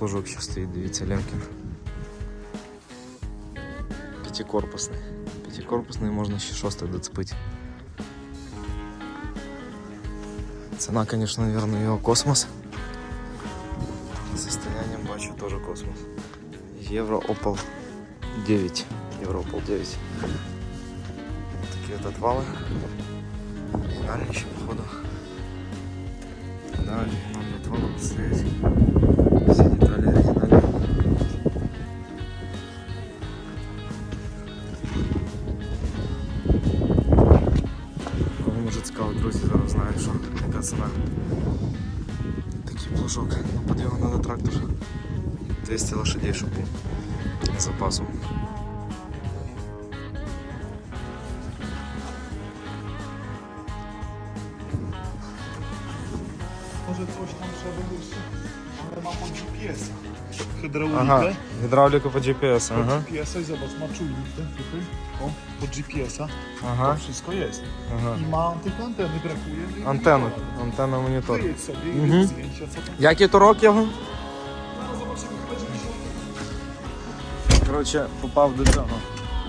трактора. А тут от такий от плужок ще стоїть, дивіться, Лемкін. П'ятикорпусний. П'ятикорпусний можна ще шостий доцепити. Ціна, звісно, наверное, його космос. Состояние бачу тоже космос. Евро Opel 9. Евро Opel 9. Такие вот отвалы. Оригинальные еще, походу. Да, оригинальные отвалы стоять. Такий плужок. Ну, під його треба трактор. 200 лошадей, щоб був з запасом. Może coś tam trzeba jeszcze, ale ma pod GPS-a. Hydraulika. Ага, гідравліку по GPS, Pod ага. GPS-a i zobacz, ma czujnik ten tutaj. O, pod GPS-a. Ага, To wszystko jest. ага. I ma tylko anteny brakuje. i Антенна, monitora. Wyjedź sobie i Mhm. zdjęcia, co tam. Який то рок його? No zobaczymy, chyba 90. Коротше, попав до цього.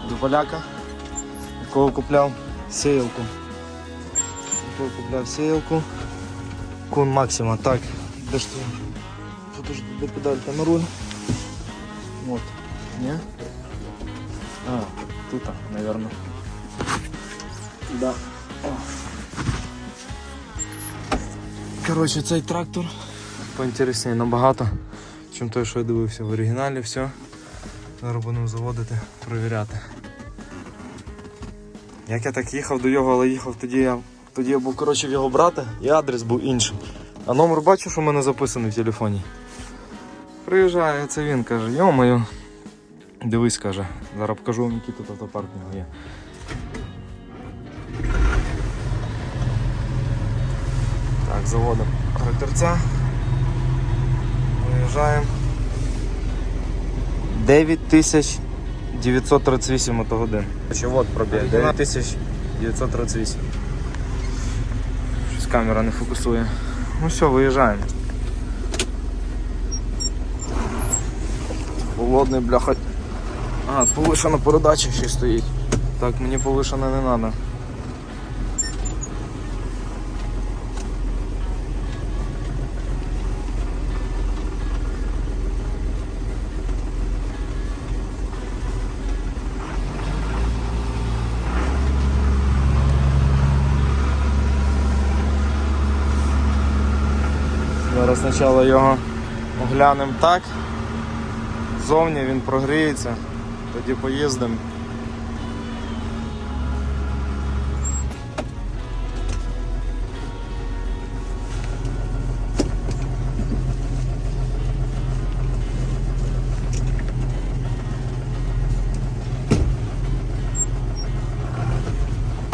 До поляка, якого купляв сіялку. Якого купляв сіялку. Кун Максима. Так, де ж ти? Подожди, де педалька на руль? Вот. Ні? А, тут, наверное. Да. Коротше, цей трактор поінтересніше набагато, чим той, що я дивився в оригіналі, все. Зараз будемо заводити, перевіряти. Як я так їхав до його, але їхав тоді я. Тоді я був коротше, в його брата і адрес був інший. А номер бачу, що в мене записаний в телефоні. Приїжджає, це він каже, йо-моє. Дивись, каже, зараз покажу вам, який тут автопарк в нього є. Так, заводимо тракторця. Виїжджаємо. 9938 мотогодин. Чи от пробіг, 9938. Щось камера не фокусує. Ну все, виїжджаємо. Холодний бляха. А, повишена передача ще стоїть. Так, мені повишена не треба. Зараз спочатку його оглянемо так. Зовні він прогріється, тоді поїздимо.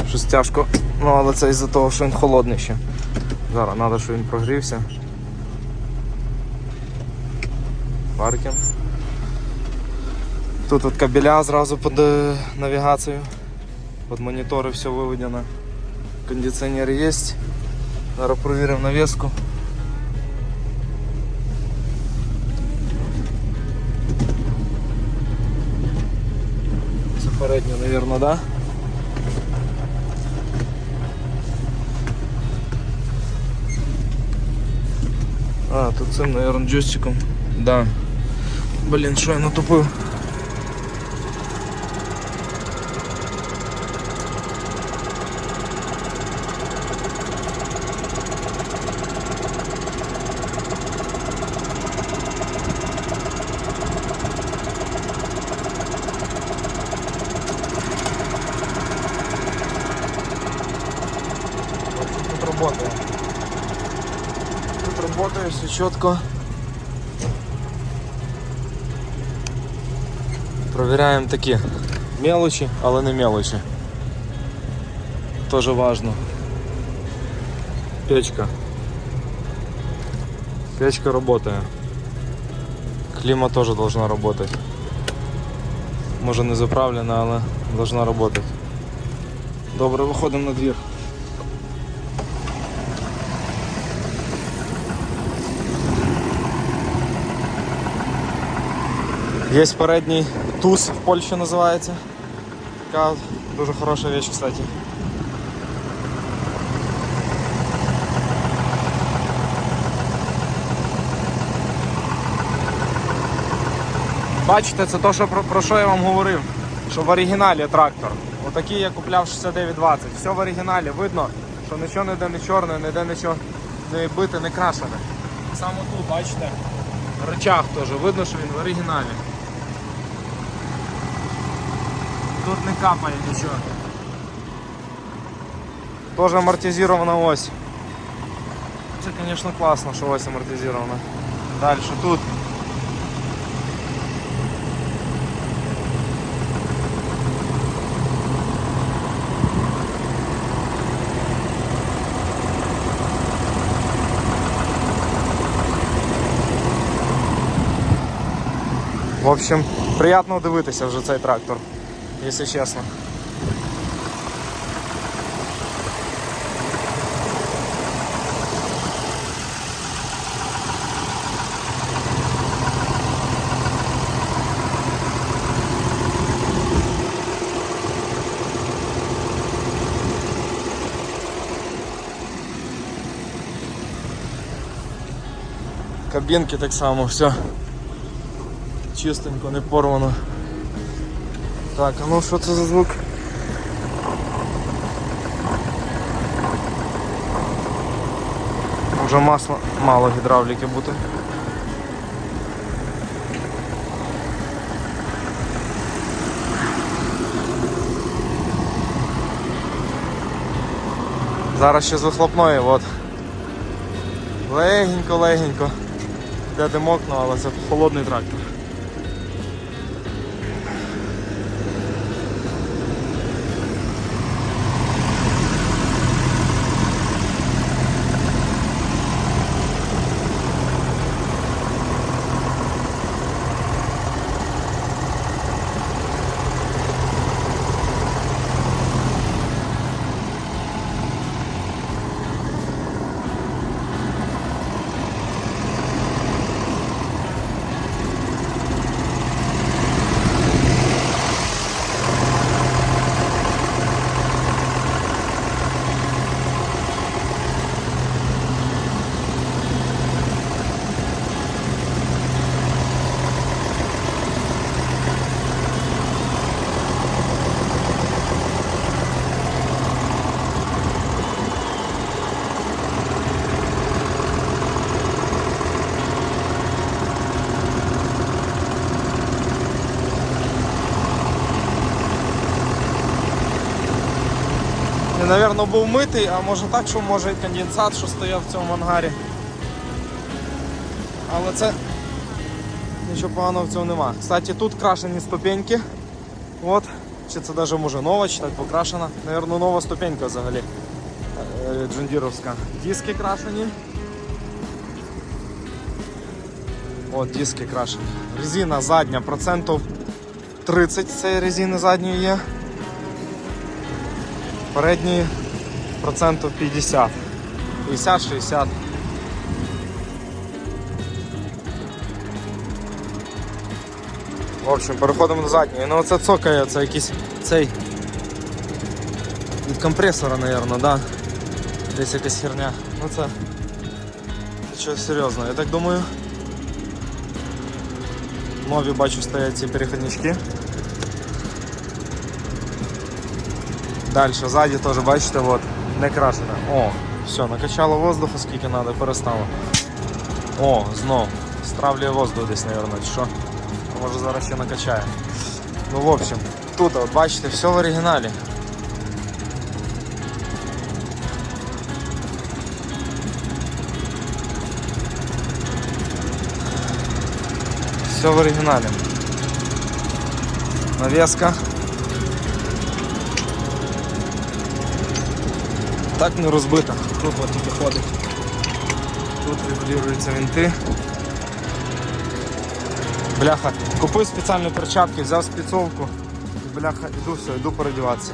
Щось тяжко, ну але це із-за того, що він холодний ще. Зараз треба, щоб він прогрівся. Тут от кабеля зразу під е, навігацію. Під монітори все виведено. Кондиціонер є. Зараз перевіримо навіску. Це передня, мабуть, да? А, тут цим, наверное, джойстиком. Да. Блін, що я натупив? Провіряємо такі мелочі, але не мелочі. Тоже важно. Печка. Печка работает. Клима тоже должна работать. Може не заправлена, але должна работать. Добре, виходимо на двір. Є передній туз в Польщі називається. Така дуже хороша річ, кстати. Бачите, це те, що про, що я вам говорив. Що в оригіналі трактор. Отакий я купляв 6920. Все в оригіналі. Видно, що нічого ніде не чорне, ніде нічого не бите, не крашене. Саме тут, бачите, рычаг теж. Видно, що він в оригіналі. Тут не капає нічого. Тоже амортизирована ось. Це, звісно, класно, що ось амортизирована. Далі тут. В общем, приємно дивитися вже цей трактор, якщо чесно. Кабінки так само, все. Чистенько, не порвано. Так, а ну що це за звук? Вже масла мало гідравліки бути. Зараз ще з вихлопної, от. Легенько, легенько. Де димок, ну, але це холодний трактор. І, напевно, був митий, а може так, що може і конденсат, що стояв в цьому ангарі. Але це нічого поганого в цьому нема. Кстати, тут крашені ступеньки. От. Чи це навіть може нова, чи так покрашена. Навірно, нова ступенька взагалі. Е, Джундіровська. Диски крашені. От, диски крашені. Резина задня, процентів 30 цієї резини задньої є. Передні процентів 50. 50-60. В общем, переходимо до задньої. Ну оце цокає, це якийсь цей від компресора, мабуть, да? Десь якась херня. Ну це щось серйозне. Я так думаю. Нові бачу стоять ці переходнички. Далі, ззаді теж, бачите, от, не крашене. О, все, накачало воздуху, скільки треба, перестало. О, знов. Стравлює воздух десь, мабуть, чи що. А Може зараз ще накачає. Ну, в общем, тут, от, бачите, все в оригіналі. Все в оригіналі. Навеска. Так не розбита. Тут от тільки ходить. Тут регулюються винти. Бляха, купив спеціальні перчатки, взяв спецовку і бляха, іду все, йду передіватися.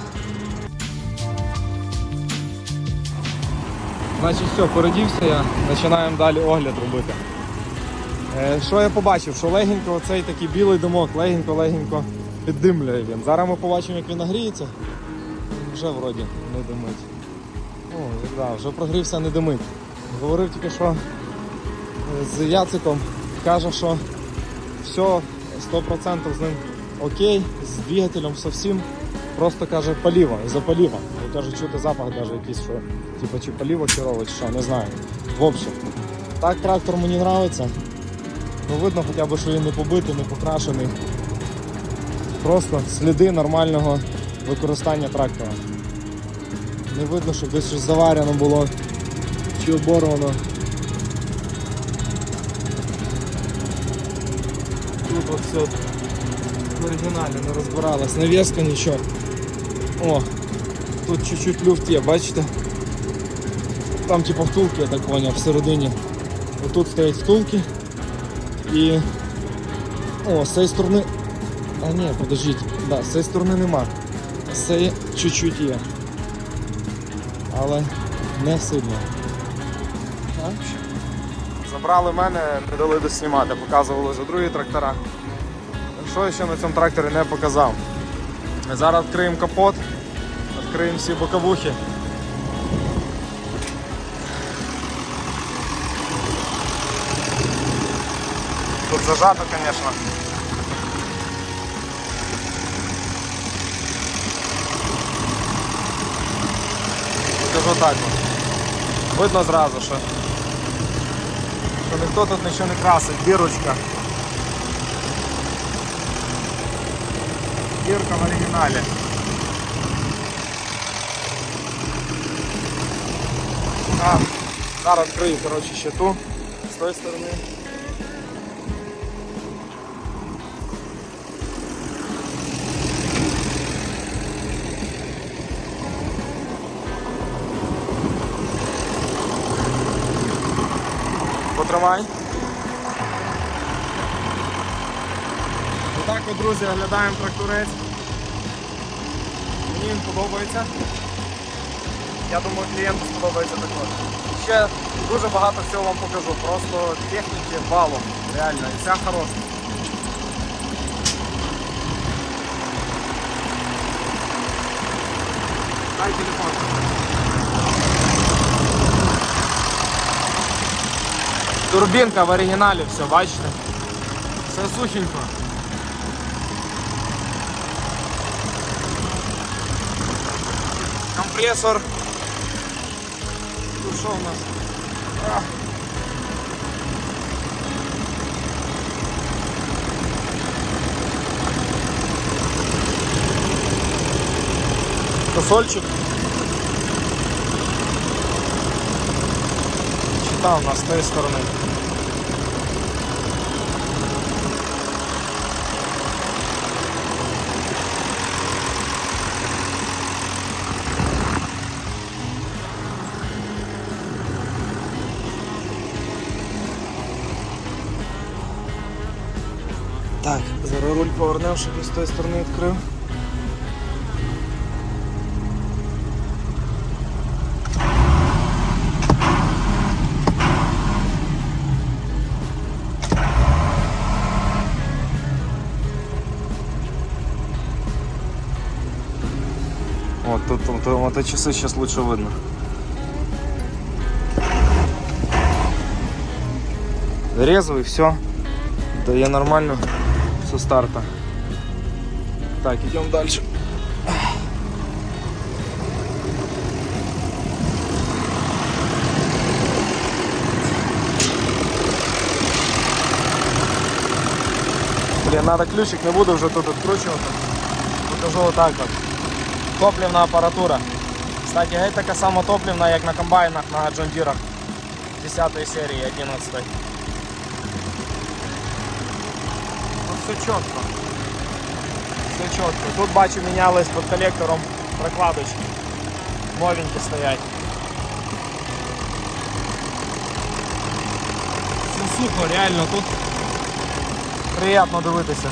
Значить все, передівся я, починаємо далі огляд робити. Е, Що я побачив? Що легенько оцей такий білий димок, легенько-легенько піддимлює він. Зараз ми побачимо, як він нагріється. Вже вроді не димить. О, да, вже прогрівся, не димить. Говорив тільки що е, з Яциком, каже, що все 100% з ним окей, з двигателем всім. Просто каже із-за поліва. Бо каже, чути запах навіть якийсь, що типу, чи поліва херове, чи що, не знаю. В общем, так трактор мені подобається. Ну видно хоча б, що він не побитий, не покрашений. Просто сліди нормального використання трактора. Не видно, щоб десь щось заварено було чи оборвано. Тут все в оригіналі не розбиралось, навіска нічого. О, тут чуть-чуть люфт є, бачите? Там типу втулки, я так поняв, всередині. Отут стоять втулки. І... О, з цієї сторони. А ні, подождіть, да, з цієї сторони нема. З чуть-чуть є. Але не сильно. Забрали мене, не дали доснімати, показували за другі трактора. Що я ще на цьому тракторі не показав? Зараз відкриємо капот, відкриємо всі боковухи. Тут зажато, звісно. Скажу так. от. Видно зразу, що, що ніхто тут нічого не красить. Бірочка. Бірка в оригіналі. А, зараз відкрию, коротше, ще ту з тої сторони. Потримай. Отак от, друзі, оглядаємо тракторець. Мені він подобається. Я думаю, клієнту сподобається також. Ще дуже багато всього вам покажу. Просто техніки валом. Реально, і вся хороша. Дай телефон. Турбінка в оригіналі, все, бачите? Все сухенько. Компресор. Тут що у нас? Косольчик. Щита у нас з тієї сторони. руль повернемо, щоб з тої сторони відкрив. Вот тут вот, вот эти часы сейчас лучше видно. Резвый, все. Дає нормально со старта. Так, идем дальше. Блин, надо ключик, не буду вже тут відкручувати. Покажу отак от. Топлівна апаратура. Кстати, геть така сама топлівна, як на комбайнах на Джондірах 10 серії 11. Ну все чітко. Все чітко. Тут бачу мінялись під колектором прокладочки. Новенькі стоять. Все сухо, реально тут приємно дивитися.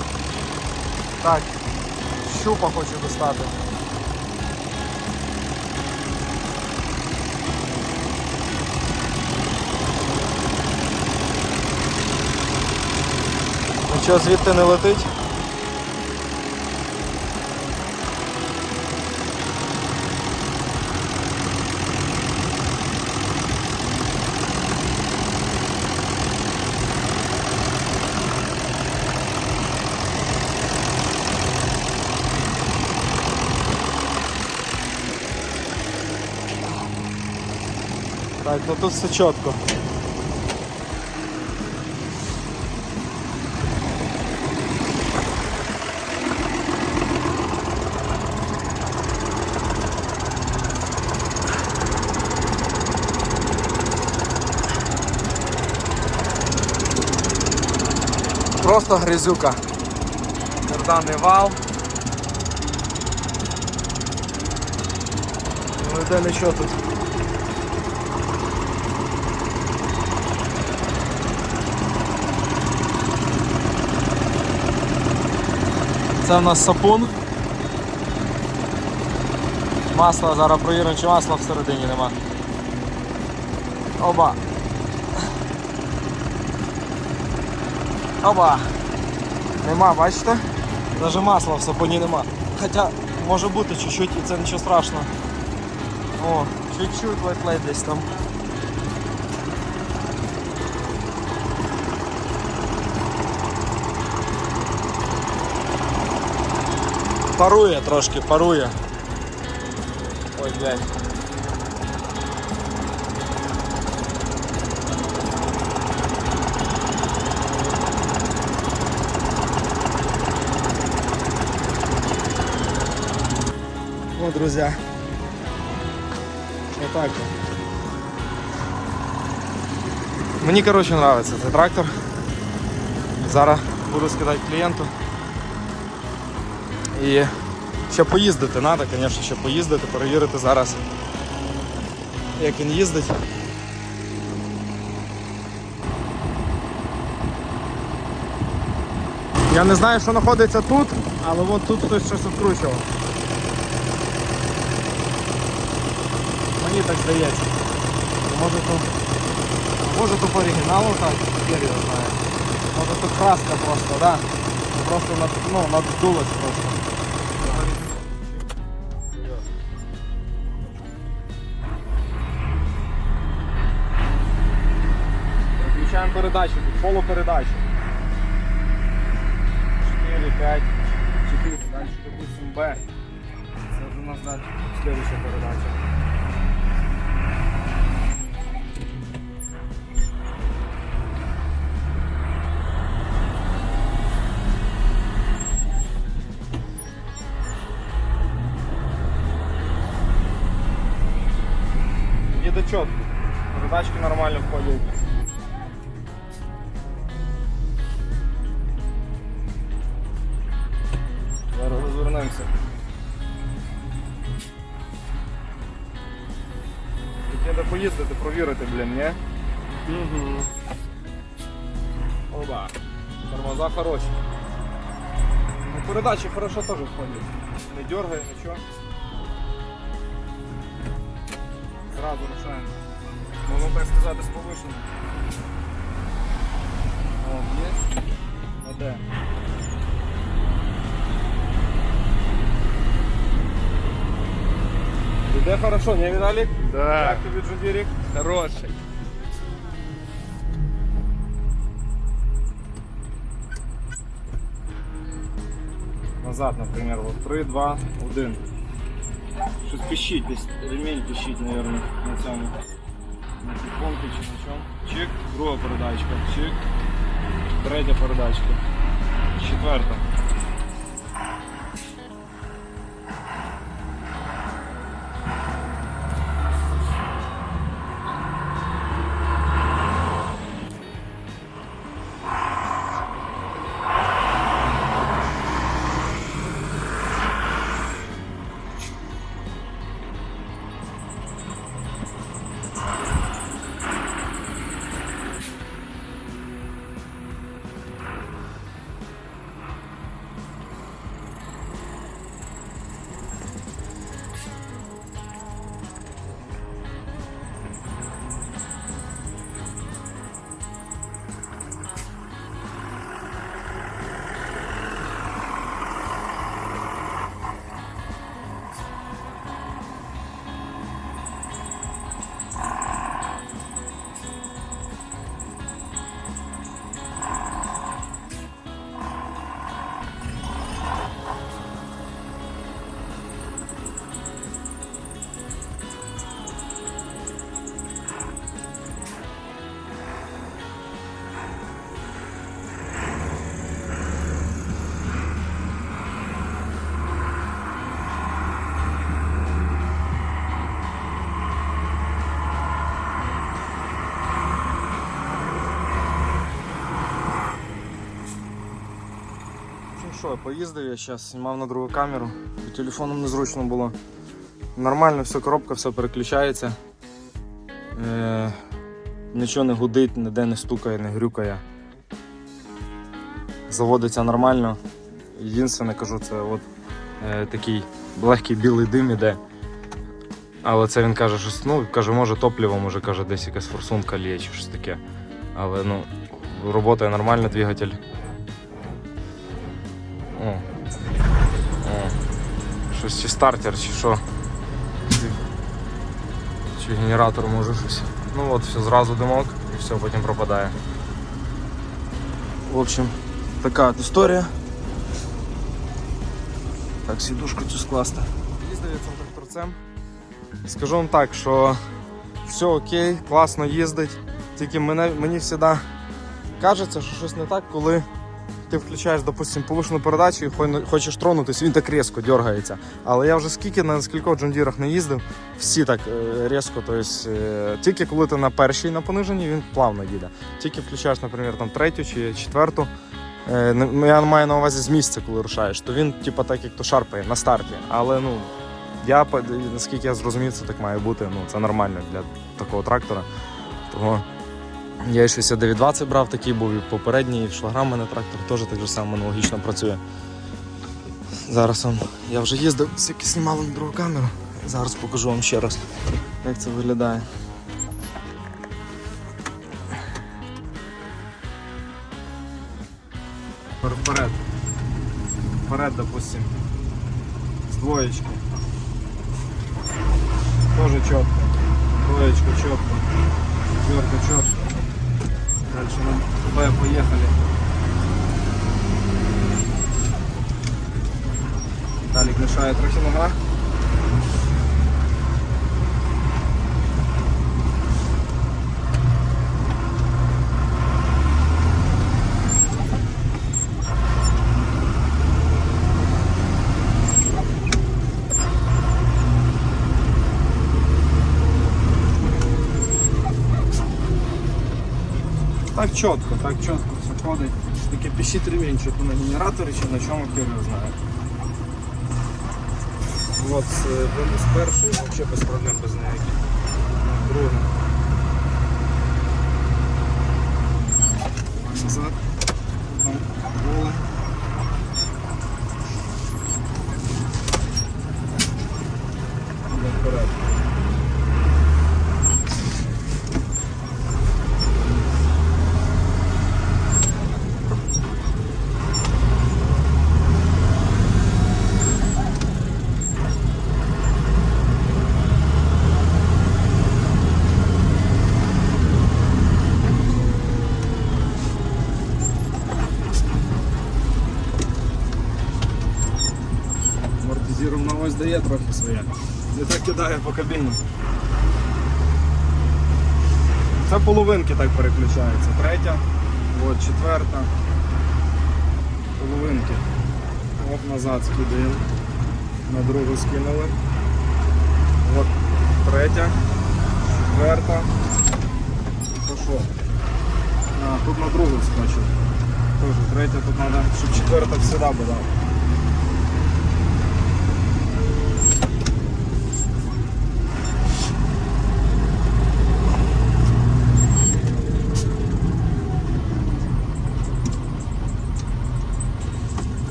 Так, щупа хочу достати. Нічого звідти не летить. Так, ну тут все чітко. Просто грязюка. Карданний вал. Ну йде нічого тут. Це в нас сапун. Масло, зараз провіримо, чи масла всередині нема. Оба. Оба. Нема, бачите? Навіть масла в сапуні нема. Хоча може бути чуть-чуть і це нічого страшного. О, чуть-чуть ледь-ледь десь там. Парує трошки, парує. Ой, блядь. Вот, друзья. Вот так вот. Мені, коротше, нравиться цей трактор. Зараз буду скидати клієнту. І ще поїздити треба, звісно, ще поїздити, перевірити зараз, як він їздить. Я не знаю, що знаходиться тут, але от тут хтось щось відкручував. Мені так здається. Може то, може то по оригіналу так, його знає. Може то краска просто, да? Просто над, ну, наддулась просто. Передачу, тут полупередачу. 4, 5, 4, далі, допустим, Б. Це вже у нас далі следующая передача. Чітко. Передачки нормально входять. Поїздити, блін, ні? Угу. Оба. Тормоза хороші. Ну, передачі хорошо теж входять. Не дергає, нічого. Зразу рушаємо. Можна так сказати, з повишенням. О, є. А Іде хорошо, не Віталік? Да. Як тобі Джундірік? Хороший. Назад, например, вот 3, 2, 1. Щось пищить десь, ремень пищить, наверное, на цьому. На підпомпі чи на чому. Чик, друга передачка, чик, третя передачка, четверта. Поїздив я зараз, знімав на другу камеру, бо телефоном незручно було. Нормально, все, коробка, все переключається. Е, нічого не гудить, ніде не стукає, не грюкає. Заводиться нормально. Єдине, кажу, це от е, такий легкий білий дим іде. Але це він каже, що ну, каже, може топливо, може каже, десь якась форсунка лє чи щось таке. Але ну, роботає нормально двигатель. О. О. Щось чи стартер, чи що. Чи генератор може щось. Ну от, все, зразу димок і все, потім пропадає. В общем, така от історія. Так, сідушку цю скласти. Їздив я цим тракторцем. Скажу вам так, що все окей, класно їздить. Тільки мене, мені завжди кажеться, що щось не так, коли ти включаєш, допустим, повишену передачу і хочеш тронутись, він так різко дергається. Але я вже скільки на скількох джондірах не їздив, всі так е, різко. Тобто, тільки коли ти на першій на пониженні, він плавно їде. Тільки включаєш, наприклад, там третю чи четверту. ну, Я маю на увазі з місця, коли рушаєш, то він, типу, так як то шарпає на старті. Але ну, я наскільки я зрозумів, це так має бути. Ну, це нормально для такого трактора. Того я і 6920 брав, такий був і попередній, і шлаграм мене трактор теж так же само аналогічно працює. Зараз он, я вже їздив, скільки знімали на другу камеру. Зараз покажу вам ще раз, як це виглядає. Вперед. Вперед, допустим. З двоєчки. Тоже четко. Двоечка четко. Четверка четко. Дальше нам Б поехали. Виталик мешает трохи нога. Так чітко, так чітко все ходить. Таке пищить ремінь, то на генераторі, чи на чому керую знаю. От е, винес перший, взагалі без проблем без ніяких. Друге. Назад. Там поле. Іде вперед. Амортизирована ось дає трохи своє. Не так кидає по кабіні. Це переключаються. Третя, от четверта. Половинки. От назад скидаємо. На другу скинули. От третя, четверта. Пошов. А, тут на другу скочив. Тоже третя тут треба, щоб четверта всегда була.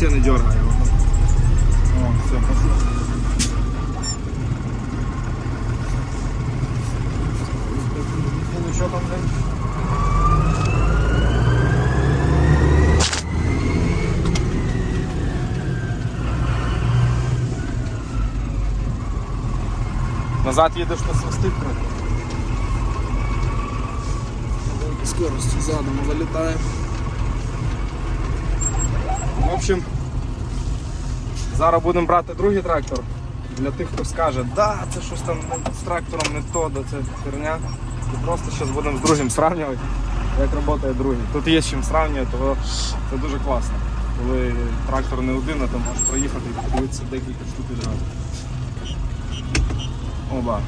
Вообще не дергай его. О, все, пошло. Ну что там, блин? Назад їдеш на свистик трохи. Скоростью задом вылетаем. В общем, зараз будемо брати другий трактор. Для тих, хто скаже, да, це щось там з трактором не то, да це херня. І просто зараз будемо з другим сравнювати, як працює другий. Тут є з чим сравнювати, тому це дуже класно. Коли трактор не один, а ти можеш проїхати і подивитися декілька штук відразу. Оба.